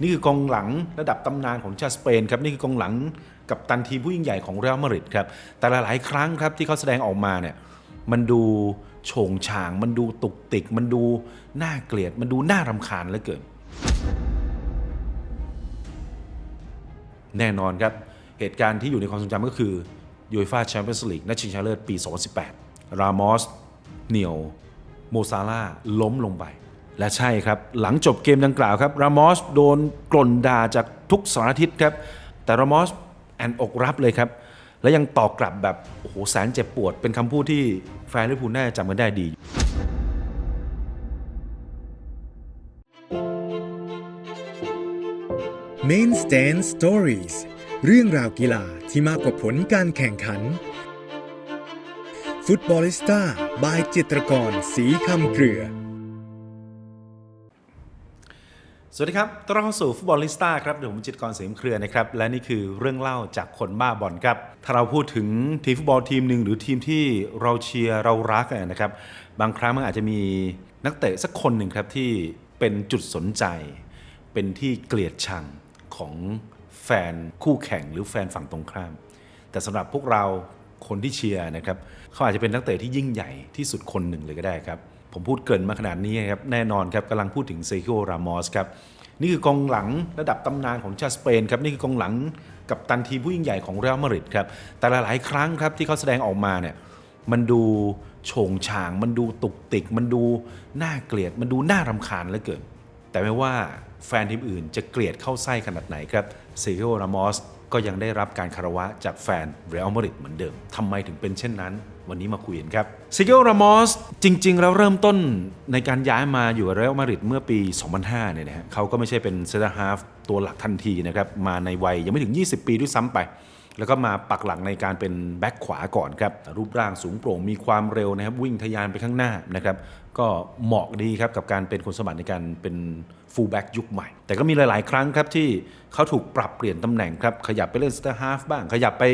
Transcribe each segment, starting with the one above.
นี่คือกองหลังระดับตำนานของชาติสเปนครับนี่คือกองหลังกับตันทีมผู้ยิ่งใหญ่ของเรอัลมาดริดครับแต่หลายๆครั้งครับที่เขาแสดงออกมาเนี่ยมันดูโฉงฉาง มันดูตุกติก มันดูน่าเกลียด มันดูน่ารำคาญเหลือเกิน แน่นอนครับ เหตุการณ์ที่อยู่ในความทรงจำก็คือยูฟ่าแชมเปี้ยนส์ลีกนัดชิงชนะเลิศปี 2018 รามอสเหนียว โมซาลาล้มลงไป และใช่ครับ หลังจบเกมดังกล่าวครับรามอสโดนกล่นด่าจากทุกสารทิศครับ แต่รามอสแอนอกรับเลยครับ และยังตอบกลับแบบ โอ้โหแสนเจ็บปวด เป็นคำพูดที่แฟนลิเวอร์พูลน่าจะจำกันได้ดี Main Stand Stories เรื่องราวกีฬาที่มากกว่าผลการแข่งขัน ฟุตบอลิสต้าบายจิตรกร สีคำเครือ สวัสดีครับต้อนรับเข้าสู่ฟุตบอลลิสต้าครับเดี๋ยวผมจิตรกรเสมเครือนะครับ และนี่คือเรื่องเล่าจากคนบ้าบอลครับ ถ้าเราพูดถึงทีมฟุตบอลทีมหนึ่งหรือทีมที่เราเชียร์เรารักนะครับ บางครั้งมันอาจจะมีนักเตะสักคนหนึ่งครับที่เป็นจุดสนใจ เป็นที่เกลียดชังของแฟนคู่แข่งหรือแฟนฝั่งตรงข้าม แต่สำหรับพวกเราคนที่เชียร์นะครับเขาอาจจะเป็นนักเตะที่ยิ่งใหญ่ที่สุดคนหนึ่งเลยก็ได้ครับ ผมพูดเกินมาขนาดนี้ครับ แน่นอนครับกำลังพูดถึงเซคิโอรามอสครับ นี่คือกองหลังระดับตำนานของชาติสเปนครับ นี่คือกองหลังกับตันทีผู้ยิ่งใหญ่ของเรอัลมาดริดครับ แต่หลายๆครั้งครับที่เขาแสดงออกมาเนี่ยมันดูโฉงฉาง มันดูตุกติก มันดูน่าเกลียด มันดูน่ารำคาญเหลือเกิน แต่ไม่ว่าแฟนทีมอื่นจะเกลียดเข้าไส้ขนาดไหนครับเซคิโอรามอสก็ยังได้รับการคารวะจากแฟนเรอัลมาดริดเหมือนเดิมทำไมถึงเป็นเช่นนั้น วันนี้มาคุยกันครับซคิโอรามอสจริง ๆ แล้วเริ่มต้นในการย้ายมาอยู่กับเรอัลมาดริดเมื่อปี 2005 เนี่ยนะฮะเขาก็ไม่ใช่เป็นเซนเตอร์ฮาฟตัวหลักทันทีนะครับ มาในวัยยังไม่ถึง 20 ปีด้วยซ้ำไป แล้วก็มาปักหลังในการเป็นแบ็คขวาก่อนครับ รูปร่างสูงโปร่งมีความเร็วนะครับ วิ่งทะยานไปข้างหน้านะครับ ก็เหมาะดีครับกับการเป็นคนสมบัติในการเป็นฟูลแบ็กยุคใหม่ แต่ก็มีหลาย ๆ ครั้งครับที่เขาถูกปรับเปลี่ยนตำแหน่งครับ ขยับไปเล่นสเตอร์ฮาฟบ้าง ขยับไป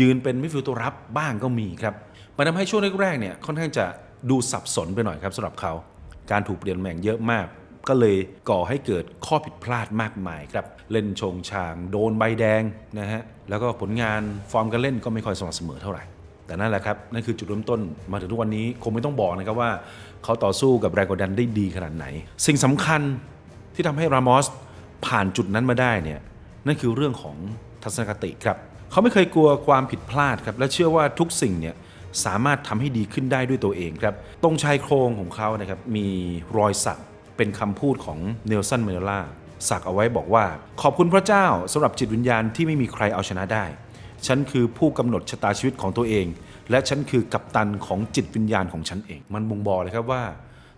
ยืนเป็นมิดฟิลด์ตัวรับบ้างก็มีครับ มันทำให้ช่วงแรกๆเนี่ยค่อนข้างจะดูสับสนไปหน่อยครับสำหรับเขา การถูกเปลี่ยนแหน่งเยอะมาก ก็เลยก่อให้เกิดข้อผิดพลาดมากมายครับ เล่นชงชาง โดนใบแดงนะฮะแล้วก็ผลงานฟอร์มการเล่นก็ไม่ค่อยสม่ำเสมอเท่าไหร่แต่นั่นแหละครับ นั่นคือจุดเริ่มต้นมาถึงทุกวันนี้คงไม่ต้องบอกนะครับว่า เขาต่อสู้กับแรงกดดันได้ดีขนาดไหน สิ่งสำคัญที่ทำให้รามอสผ่านจุดนั้นมาได้เนี่ยนั่นคือเรื่องของทัศนคติครับ เขาไม่เคยกลัวความผิดพลาดครับและเชื่อว่าทุกสิ่งเนี่ย สามารถทำให้ดีขึ้นได้ด้วยตัวเองครับ ตรงชายโครงของเขานะครับมีรอยสักเป็นคำพูดของเนลสันเมเดล่าสักเอาไว้บอกว่า ขอบคุณพระเจ้าสำหรับจิตวิญญาณที่ไม่มีใครเอาชนะได้ ฉันคือผู้กำหนดชะตาชีวิตของตัวเอง และฉันคือกัปตันของจิตวิญญาณของฉันเอง มันบ่งบอกเลยครับว่า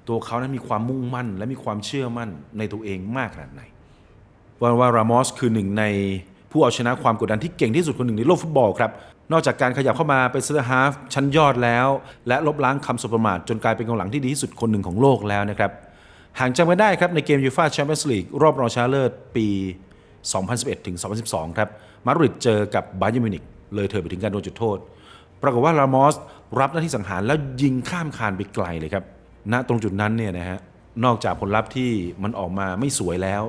ตัวเขานั้นมีความมุ่งมั่น และมีความเชื่อมั่นในตัวเองมากขนาดไหนว่าว่ารามอสคือหนึ่งในผู้เอาชนะความกดดันที่เก่งที่สุดคนหนึ่งในโลกฟุตบอลครับ นอกจากการขยับเข้ามาเป็นเซนเตอร์ฮาฟชั้นยอดแล้ว และลบล้างคำสบประมาทจนกลายเป็นกองหลังที่ดีที่สุดคนหนึ่งของโลกแล้วนะครับห่างจำกันได้ครับในเกมยูฟ่าแชมเปี้ยนส์ลีกรอบรองชนะเลิศปี 2011 ถึง 2012 ครับมาดริดเจอกับบาเยิร์นมิวนิกเลยเธอไปถึงการโดนจุดโทษ ปรากฏว่ารามอสรับหน้าที่สังหารแล้วยิงข้ามคานไปไกลเลยครับณตรงจุดนั้นเนี่ยนะฮะนอกจากผลลัพธ์ที่มันออกมาไม่สวยแล้ว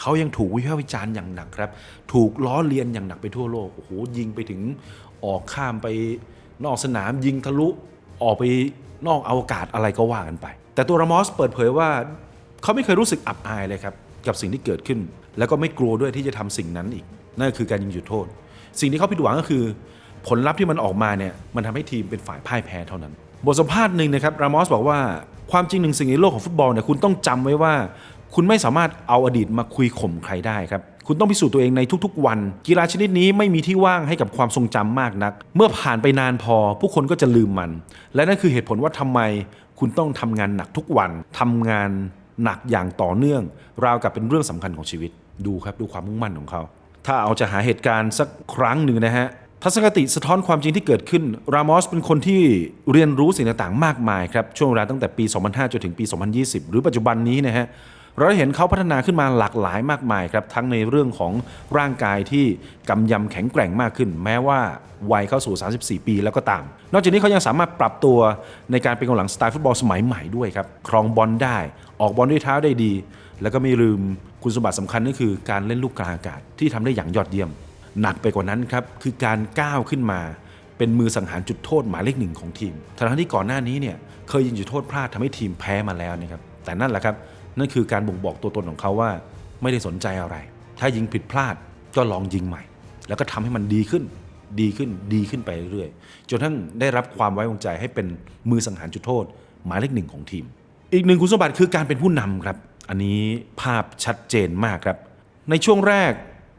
เขายังถูกวิพากษ์วิจารณ์อย่างหนักครับ ถูกล้อเลียนอย่างหนักไปทั่วโลก โอ้โห ยิงไปถึง ออกข้ามไปนอกสนามยิงทะลุออกไปนอกอวกาศอะไรก็ว่ากันไป แต่ตัวรามอสเปิดเผยว่า เขาไม่เคยรู้สึกอับอายเลยครับ กับสิ่งที่เกิดขึ้น แล้วก็ไม่กลัวด้วยที่จะทำสิ่งนั้นอีก นั่นคือการยิงจุดโทษ สิ่งที่เขาผิดหวังก็คือ ผลลัพธ์ที่มันออกมาเนี่ยมันทำให้ทีมเป็นฝ่ายพ่ายแพ้เท่านั้น บทสัมภาษณ์หนึ่งนะครับรามอสบอกว่าความจริงหนึ่งสิ่งในโลกของฟุตบอลเนี่ยคุณต้องจำไว้ว่า คุณไม่สามารถเอาอดีตมาคุยข่มใครได้ครับ คุณต้องพิสูจน์ตัวเองในทุกๆ วัน กีฬาชนิดนี้ไม่มีที่ว่างให้กับความทรงจำมากนัก เมื่อผ่านไปนานพอ ผู้คนก็จะลืมมัน และนั่นคือเหตุผลว่าทำไมคุณต้องทำงานหนักทุกวันทำงานหนักอย่างต่อเนื่อง ราวกับเป็นเรื่องสำคัญของชีวิต ดูครับดูความมุ่งมั่นของเขา ถ้าเอาจะหาเหตุการณ์สักครั้งหนึ่งนะฮะทัศนคติสะท้อนความจริงที่เกิดขึ้น รามอสเป็นคนที่เรียนรู้สิ่งต่างๆ มากมายครับ ช่วงเวลาตั้งแต่ปี 2005 จนถึงปี 2020 หรือปัจจุบันนี้นะฮะ เราเห็นเขาพัฒนาขึ้นมาหลากหลายมากมายครับ ทั้งในเรื่องของร่างกายที่กำยำแข็งแกร่งมากขึ้น แม้ว่าวัยเข้าสู่ 34 ปีแล้วก็ตาม นอกจากนี้เขายังสามารถปรับตัวในการเป็นกองหลังสไตล์ฟุตบอลสมัยใหม่ด้วยครับ ครองบอลได้ ออกบอลด้วยเท้าได้ดี แล้วก็ไม่ลืมคุณสมบัติสำคัญก็คือการเล่นลูกกลางอากาศที่ทำได้อย่างยอดเยี่ยม หนักไปกว่านั้นครับคือการก้าวขึ้นมาเป็นมือสังหารจุดโทษหมายเลขหนึ่งของทีมทั้งที่ก่อนหน้านี้เนี่ยเคยยิงจุดโทษพลาดทำให้ทีมแพ้มาแล้วนะครับ แต่นั่นแหละครับ นั่นคือการบ่งบอกตัวตนของเขาว่าไม่ได้สนใจอะไร ถ้ายิงผิดพลาดก็ลองยิงใหม่ แล้วก็ทำให้มันดีขึ้น ดีขึ้น ดีขึ้นไปเรื่อยๆ จนทั้งได้รับความไว้วางใจให้เป็นมือสังหารจุดโทษ หมายเลขหนึ่งของทีม อีกหนึ่งคุณสมบัติคือการเป็นผู้นำครับ อันนี้ภาพชัดเจนมากครับ ในช่วงแรก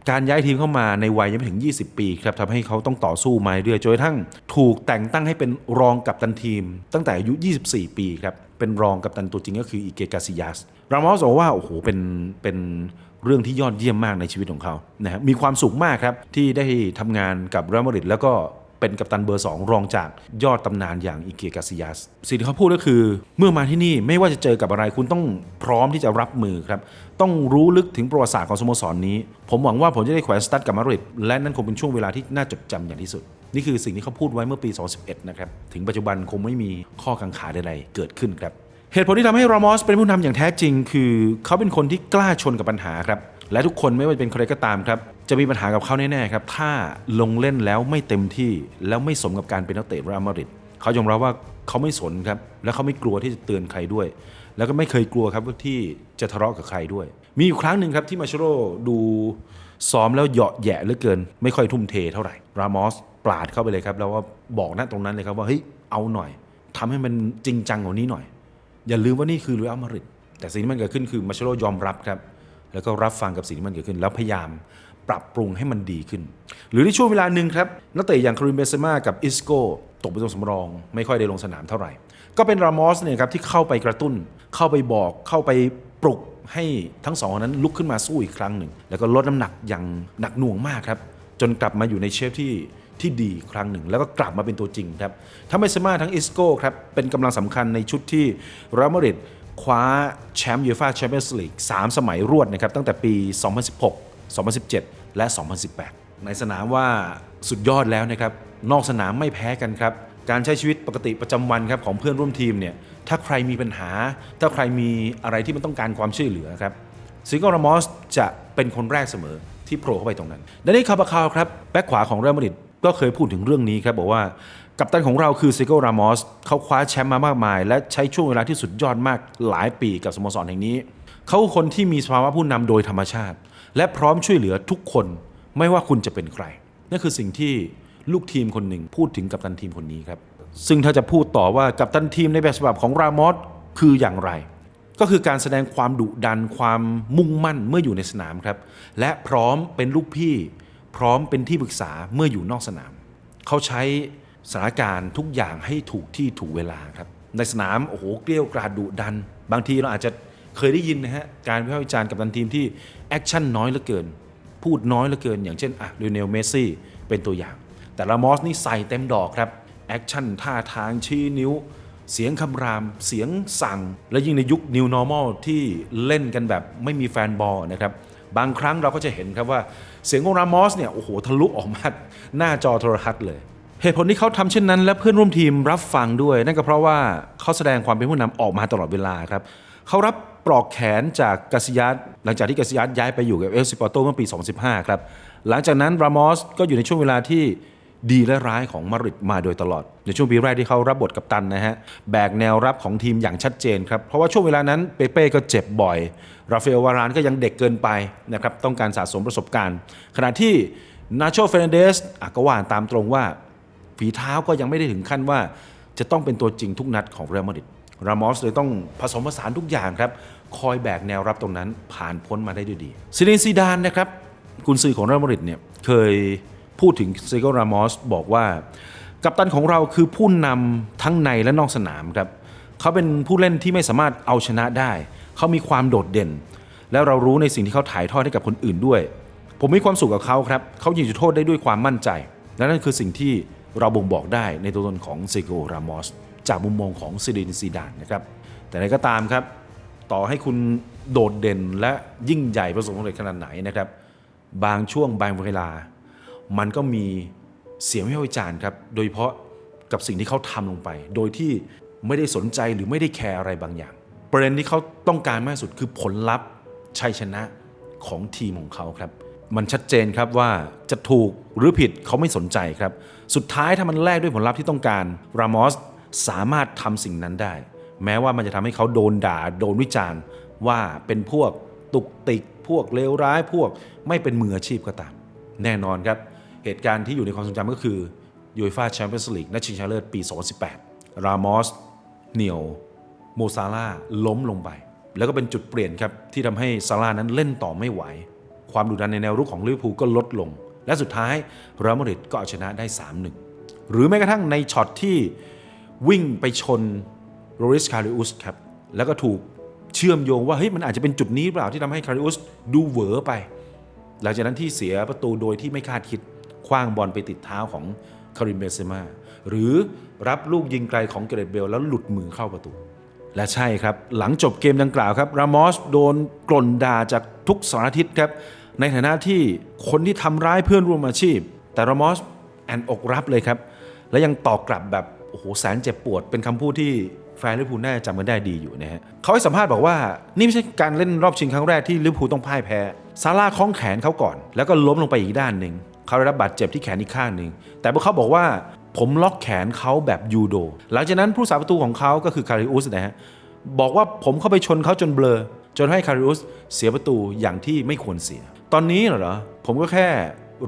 การย้ายทีมเข้ามาในวัยยังไม่ถึง 20 ปีครับทำให้เขาต้องต่อสู้มาเรื่อยๆจนกระทั่งถูกแต่งตั้งให้เป็นรองกัปตันทีม ตั้งแต่อายุ 24 ปีครับ เป็นรองกัปตันตัวจริงก็คืออีเกกาซิยัส รามอสบอกว่าโอ้โหเป็นเป็นเรื่องที่ยอดเยี่ยมมากในชีวิตของเขานะฮะมีความสุขมากครับ ที่ได้ทำงานกับเรอัลมาดริดแล้วก็เป็นกัปตันเบอร์ 2 รองจากยอดตำนานอย่างอิเกียกาซิยัสสิ่งที่เขาพูดก็คือเมื่อมาที่นี่ไม่ว่าจะเจอกับอะไรคุณต้องพร้อมที่จะรับมือครับ ต้องรู้ลึกถึงประวัติศาสตร์ของสโมสรนี้ ผมหวังว่าผมจะได้แขวนสตัดกับมาดริดและนั่นคงเป็นช่วงเวลาที่น่าจดจำอย่างที่สุด นี่คือสิ่งที่เขาพูดไว้เมื่อปี 2011 นะครับ ถึงปัจจุบันคงไม่มีข้อกังขาใดๆเกิดขึ้นครับ เหตุผลที่ทำให้รามอสเป็นผู้นำอย่างแท้จริง คือเขาเป็นคนที่กล้าชนกับปัญหาครับ และทุกคนไม่ว่าจะเป็นใครก็ตามครับ จะมีปัญหากับเขาแน่ๆครับ ถ้าลงเล่นแล้วไม่เต็มที่แล้วไม่สมกับการเป็นนักเตะรอัลมาริดเขายอมรับว่าเขาไม่สนครับ และเขาไม่กลัวที่จะเตือนใครด้วย แล้วก็ไม่เคยกลัวครับที่จะทะเลาะกับใครด้วย มีอยู่ครั้งหนึ่งครับที่มาชโรดูซ้อมแล้วเหยาะแยะเหลือเกิน ไม่ค่อยทุ่มเทเท่าไหร่รามอสปราดเข้าไปเลยครับแล้วว่าบอกณตรงนั้นเลยครับว่าเฮ้ยเอาหน่อยทำให้มันจริงจังกว่านี้หน่อย อย่าลืมว่านี่คือเรอัลมาดริดแต่สิ่งที่มันเกิดขึ้นคือมาเชโรยอมรับครับ แล้วก็รับฟังกับสิ่งที่มันเกิดขึ้น แล้วพยายามปรับปรุงให้มันดีขึ้น หรือในช่วงเวลาหนึ่งครับ นักเตะอย่างคาริมเบเซมากับอิสโก้ตกเป็นตัวสำรอง ไม่ค่อยได้ลงสนามเท่าไหร่ ก็เป็นรามอสเนี่ยครับที่เข้าไปกระตุ้น เข้าไปบอกเข้าไปปลุกให้ทั้งสองคนนั้นลุกขึ้นมาสู้อีกครั้งหนึ่ง แล้วก็ลดน้ำหนักอย่างหนักหน่วงมากครับ จนกลับมาอยู่ในเชฟที่ ที่ดีครั้งหนึ่ง แล้วก็กลับมาเป็นตัวจริงครับทั้งเบเซมาทั้งอิสโก้ครับเป็นกำลังสำคัญในชุดที่เรอัลมาดริดคว้าแชมป์ยูฟ่าแชมเปี้ยนส์ลีก3สมัยรวดนะครับตั้งแต่ปี 2016 2017 และ 2018 ในสนามว่าสุดยอดแล้วนะครับนอกสนามไม่แพ้กันครับการใช้ชีวิตปกติประจำวันครับของเพื่อนร่วมทีมเนี่ยถ้าใครมีปัญหา ถ้าใครมีอะไรที่มันต้องการความช่วยเหลือครับซิโกรามอสจะเป็นคนแรกเสมอที่โผล่เข้าไปตรงนั้นดานี่คาบาคาวครับแบ็คขวาของเรอัลมาดริด ก็เคยพูดถึงเรื่องนี้ครับบอกว่ากัปตันของเราคือซิโกรามอสเขาคว้าแชมป์มามากมาย และใช้ช่วงเวลาที่สุดยอดมากหลายปีกับสโมสรแห่งนี้ เขาคนที่มีสภาวะผู้นำโดยธรรมชาติ และพร้อมช่วยเหลือทุกคนไม่ว่าคุณจะเป็นใครนั่นคือสิ่งที่ลูกทีมคนหนึ่งพูดถึงกัปตันทีมคนนี้ครับ ซึ่งถ้าจะพูดต่อว่ากัปตันทีมในแบบฉบับของรามอสคืออย่างไร ก็คือการแสดงความดุดันความมุ่งมั่นเมื่ออยู่ในสนามครับ และพร้อมเป็นลูกพี่ พร้อมเป็นที่ปรึกษาเมื่ออยู่นอกสนาม เขาใช้สถานการณ์ทุกอย่างให้ถูกที่ถูกเวลาครับ ในสนามโอ้โหเกลี้ยวกราดดุดัน บางทีเราอาจจะเคยได้ยินนะฮะการวิพากษ์วิจารณ์กับตันทีมที่แอคชั่นน้อยเหลือเกิน พูดน้อยเหลือเกิน อย่างเช่นอะลิเนลเมสซี่เป็นตัวอย่าง แต่ลามอสนี่ใส่เต็มดอกครับแอคชั่นท่าทางชี้นิ้ว เสียงคำราม เสียงสั่ง และยิ่งในยุค New Normal ที่เล่นกันแบบไม่มีแฟนบอลนะครับบางครั้งเราก็จะเห็นครับว่า เสียงของรามอสเนี่ยโอ้โหทะลุออกมาหน้าจอโทรทัศน์เลย เหตุผลที่เขาทำเช่นนั้น และเพื่อนร่วมทีมรับฟังด้วย นั่นก็เพราะว่าเขาแสดงความเป็นผู้นำออกมาตลอดเวลาครับเขารับปลอกแขนจากกาซิยัสหลังจากที่กาซิยัสย้ายไปอยู่กับเอลซิปอร์โตเมื่อปี 2015 ครับ หลังจากนั้นรามอสก็อยู่ในช่วงเวลาที่ ดีและร้ายของมาริดมาโดยตลอด ในช่วงปีแรกที่เขารับบทกัปตันนะฮะ แบกแนวรับของทีมอย่างชัดเจนครับ เพราะว่าช่วงเวลานั้นเปเป้ก็เจ็บบ่อย ราฟาเอลวารานก็ยังเด็กเกินไปนะครับต้องการสะสมประสบการณ์ ขณะที่นาโชเฟรนเดสอะก็ว่าตามตรงว่า ฝีเท้าก็ยังไม่ได้ถึงขั้นว่า จะต้องเป็นตัวจริงทุกนัดของเรอัลมาดริดรามอสเลยต้องผสมผสานทุกอย่างครับ คอยแบกแนวรับตรงนั้นผ่านพ้นมาได้ด้วยดีซินเนซีดานนะครับกุนซือของเรอัลมาดริดเนี่ยเคย พูดถึงเซโกรามอสบอกว่า กัปตันของเราคือผู้นำทั้งในและนอกสนามครับเขาเป็นผู้เล่นที่ไม่สามารถเอาชนะได้ เขามีความโดดเด่น แล้วเรารู้ในสิ่งที่เขาถ่ายทอดให้กับคนอื่นด้วย ผมมีความสุขกับเขาครับเขายิงจุดโทษได้ด้วยความมั่นใจ และนั่นคือสิ่งที่เราบ่งบอกได้ในตัวตนของเซโกรามอสจากมุมมองของซิดินซีดานนะครับแต่ใดก็ตามครับ ต่อให้คุณโดดเด่นและยิ่งใหญ่ประสบความสำเร็จขนาดไหนนะครับ บางช่วงบางเวลา มันก็มีเสียงวิพากษ์วิจารณ์ครับ โดยเฉพาะกับสิ่งที่เขาทำลงไป โดยที่ไม่ได้สนใจหรือไม่ได้แคร์อะไรบางอย่าง ประเด็นที่เขาต้องการมากสุดคือผลลัพธ์ชัยชนะของทีมของเขาครับ มันชัดเจนครับว่าจะถูกหรือผิดเขาไม่สนใจครับ สุดท้ายถ้ามันแลกด้วยผลลัพธ์ที่ต้องการรามอสสามารถทำสิ่งนั้นได้ แม้ว่ามันจะทำให้เขาโดนด่าโดนวิจารณ์ว่าเป็นพวกตุกติก พวกเลวร้ายพวกไม่เป็นมืออาชีพก็ตาม แน่นอนครับ เหตุการณ์ที่อยู่ในความทรงจำก็คือยูฟ่าแชมเปี้ยนส์ลีกนัดชิงชนะเลิศปี 2018 รามอสเหนียวโมซาร่าล้มลงไป แล้วก็เป็นจุดเปลี่ยนครับที่ทำให้ซาร่านั้นเล่นต่อไม่ไหว ความดุดันในแนวรุกของลิเวอร์พูลก็ลดลง และสุดท้ายรอัลมาดริดก็เอาชนะได้ 3-1 หรือแม้กระทั่งในช็อตที่วิ่งไปชนโรริสคาริอุสครับแล้วก็ถูกเชื่อมโยงว่าเฮ้ยมันอาจจะเป็นจุดนี้เปล่าที่ทำให้คาริอุสดูเหวอไป หลังจากนั้นที่เสียประตูโดยที่ไม่คาดคิด ว้างบอลไปติดเท้าของคาริมเบเซมาหรือรับลูกยิงไกลของเกเรตเบลแล้วหลุดมือเข้าประตู และใช่ครับ หลังจบเกมดังกล่าวครับรามอสโดนกล่นด่าจากทุกสารทิศครับ ในฐานะที่คนที่ทำร้ายเพื่อนร่วมอาชีพ แต่รามอสแอนอกรับเลยครับ และยังตอบกลับแบบโอ้โหแสนเจ็บปวดเป็นคำพูดที่แฟนลิเวอร์พูลน่าจะจำกันได้ดีอยู่นะฮะเขาให้สัมภาษณ์บอกว่า นี่ไม่ใช่การเล่นรอบชิงครั้งแรกที่ลิเวอร์พูลต้องพ่ายแพ้ซาร่าคล้องแขนเขาก่อน แล้วก็ล้มลงไปอีกด้านหนึ่ง เขาได้รับบาดเจ็บที่แขนอีกข้างหนึ่ง แต่พวกเขาบอกว่าผมล็อกแขนเขาแบบยูโด หลังจากนั้นผู้สาประตูของเขาก็คือคาริอุสนะฮะบอกว่าผมเข้าไปชนเขาจนเบลอ จนให้คาริอุสเสียประตูอย่างที่ไม่ควรเสีย ตอนนี้เหรอ ผมก็แค่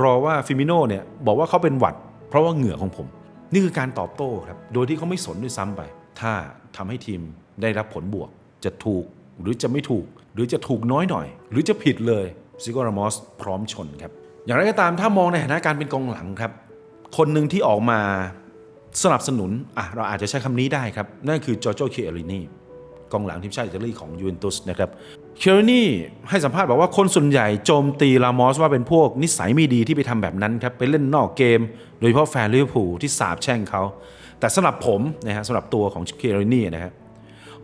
รอว่าฟิมิโน่เนี่ยบอกว่าเขาเป็นหวัด เพราะว่าเหงื่อของผม นี่คือการตอบโต้ครับ โดยที่เขาไม่สนด้วยซ้ำไป ถ้าทำให้ทีมได้รับผลบวก จะถูกหรือจะไม่ถูก หรือจะถูกน้อยหน่อย หรือจะผิดเลยซิโกรามอสพร้อมชนครับ อย่างไรก็ตามถ้ามองในฐานะการเป็นกองหลังครับ คนหนึ่งที่ออกมาสนับสนุนอะเราอาจจะใช้คำนี้ได้ครับ นั่นคือจอร์โจเคียรินีกองหลังทีมชาติอิตาลีของยูเวนตุสนะครับเคียร์นี่ให้สัมภาษณ์บอกว่าคนส่วนใหญ่โจมตีลามอสว่าเป็นพวกนิสัยไม่ดีที่ไปทำแบบนั้นครับ ไปเล่นนอกเกม โดยเฉพาะแฟนลิเวอร์พูลที่สาบแช่งเขา แต่สำหรับผมนะฮะสำหรับตัวของเคียร์นี่นะฮะ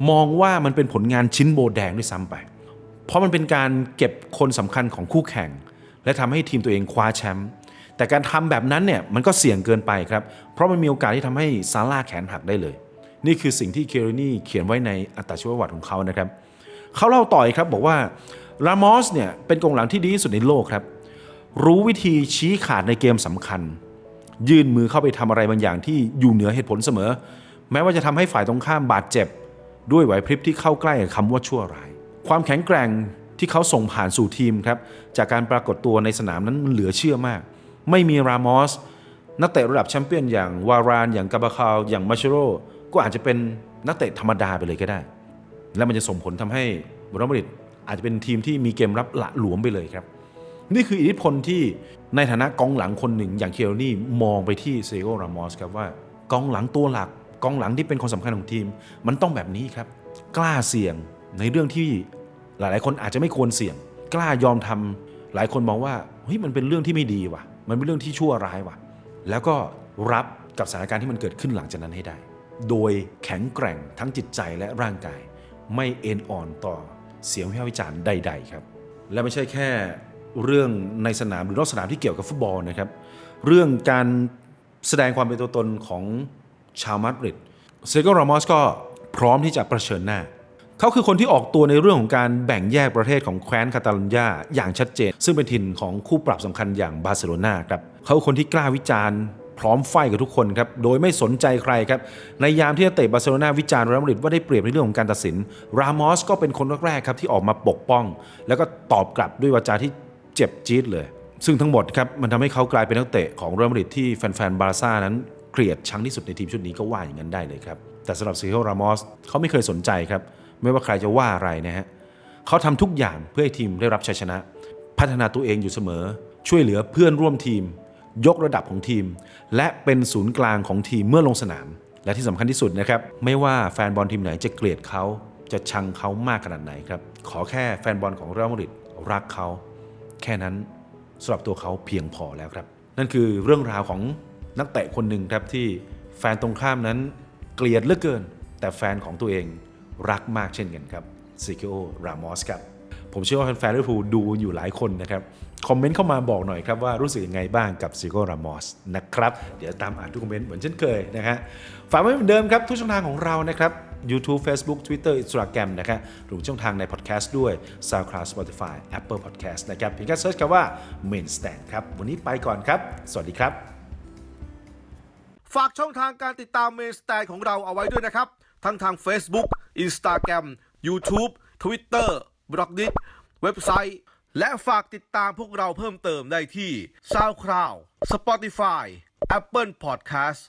มองว่ามันเป็นผลงานชิ้นโบแดงด้วยซ้ำไป เพราะมันเป็นการเก็บคนสำคัญของคู่แข่ง และทำให้ทีมตัวเองคว้าแชมป์แต่การทำแบบนั้นเนี่ยมันก็เสี่ยงเกินไปครับ เพราะมันมีโอกาสที่ทำให้ซาร่าแขนหักได้เลย นี่คือสิ่งที่เคเรนี่เขียนไว้ในอัตชีวประวัติของเขานะครับเขาเล่าต่อยครับบอกว่ารามอสเนี่ยเป็นกองหลังที่ดีที่สุดในโลกครับ รู้วิธีชี้ขาดในเกมสำคัญ ยื่นมือเข้าไปทำอะไรบางอย่างที่อยู่เหนือเหตุผลเสมอ แม้ว่าจะทำให้ฝ่ายตรงข้ามบาดเจ็บ ด้วยไหวพริบที่เข้าใกล้กับคำว่าชั่วร้าย ความแข็งแกร่ง ที่เขาส่งผ่านสู่ทีมครับจากการปรากฏตัวในสนามนั้นมันเหลือเชื่อมาก ไม่มีรามอสนักเตะระดับแชมเปี้ยนอย่างวาราน อย่างกาบาคาวอย่างมาชโรก็อาจจะเป็นนักเตะธรรมดาไปเลยก็ได้ และมันจะส่งผลทำให้บรอมริดอาจจะเป็นทีมที่มีเกมรับละหลวมไปเลยครับ นี่คืออิทธิพลที่ในฐานะกองหลังคนหนึ่งอย่างเคโรนี่มองไปที่เซโกรามอสครับว่ากองหลังตัวหลัก กองหลังที่เป็นคนสำคัญของทีม มันต้องแบบนี้ครับ กล้าเสี่ยงในเรื่องที่ หลาย ๆ คนอาจจะไม่ควรเสี่ยง กล้ายอมทำหลายคนมองว่าเฮ้ยมันเป็นเรื่องที่ไม่ดีว่ะ มันเป็นเรื่องที่ชั่วร้ายว่ะ แล้วก็รับกับสถานการณ์ที่มันเกิดขึ้นหลังจากนั้นให้ได้ โดยแข็งแกร่งทั้งจิตใจและร่างกาย ไม่เอ็นอ่อนต่อเสียงวิพากษ์วิจารณ์ใด ๆ ครับ และไม่ใช่แค่เรื่องในสนามหรือนอกสนามที่เกี่ยวกับฟุตบอลนะครับ เรื่องการแสดงความเป็นตัวตนของชาวมาดริดเซโกรามอสก็พร้อมที่จะประชิญหน้า เขาคือคนที่ออกตัวในเรื่องของการแบ่งแยกประเทศของแคว้นคาตาลุญญาอย่างชัดเจน ซึ่งเป็นถิ่นของคู่ปรับสำคัญอย่างบาร์เซโลนาครับเขาคนที่กล้าวิจารณ์พร้อมไฟกับทุกคนครับ โดยไม่สนใจใครครับ ในยามที่นักเตะบาร์เซโลนาวิจารณ์เรอัลมาดริดว่าได้เปรียบในเรื่องของการตัดสิน รามอสก็เป็นคนแรกๆครับที่ออกมาปกป้อง แล้วก็ตอบกลับด้วยวาจาที่เจ็บจี๊ดเลย ซึ่งทั้งหมดครับมันทำให้เขากลายเป็นนักเตะของเรอัลมาดริดที่แฟนๆบาร์ซ่านั้นเกลียดชังที่สุดในทีมชุดนี้ก็ว่าอย่างนั้นได้เลยครับ แต่สำหรับซีโรามอสเขาไม่เคยสนใจครับ ไม่ว่าใครจะว่าอะไรนะฮะเขาทำทุกอย่างเพื่อให้ทีมได้รับชัยชนะ พัฒนาตัวเองอยู่เสมอ ช่วยเหลือเพื่อนร่วมทีม ยกระดับของทีม และเป็นศูนย์กลางของทีมเมื่อลงสนาม และที่สำคัญที่สุดนะครับไม่ว่าแฟนบอลทีมไหนจะเกลียดเขาจะชังเขามากขนาดไหนครับขอแค่แฟนบอลของเรอัลมาดริดรักเขา แค่นั้นสำหรับตัวเขาเพียงพอแล้วครับ นั่นคือเรื่องราวของนักเตะคนหนึ่งครับที่แฟนตรงข้ามนั้นเกลียดเหลือเกิน แต่แฟนของตัวเอง รักมากเช่นกันครับซิกิโอรามอสครับ ผมเชื่อว่าแฟนลิเวอร์พูลดูอยู่หลายคนนะครับ คอมเมนต์เข้ามาบอกหน่อยครับว่ารู้สึกยังไงบ้างกับซิโกรามอสนะครับ เดี๋ยวตามอ่านทุกคอมเมนต์เหมือนเช่นเคยนะฮะฝากไว้เหมือนเดิมครับ ทุกช่องทางของเรานะครับ YouTube Facebook Twitter Instagram นะครับรวมช่องทางในพอดแคสต์ด้วย SoundCloud Spotify Apple Podcast นะครับเพียงแค่เซิร์ชคำว่า Main Stand ครับ วันนี้ไปก่อนครับ สวัสดีครับ ฝากช่องทางการติดตาม Main Stand ของเราเอาไว้ด้วยนะครับ ทั้งทาง Facebook Instagram YouTube Twitter บล็อกดิเว็บไซต์ และฝากติดตามพวกเราเพิ่มเติมได้ที่ SoundCloud Spotify Apple Podcast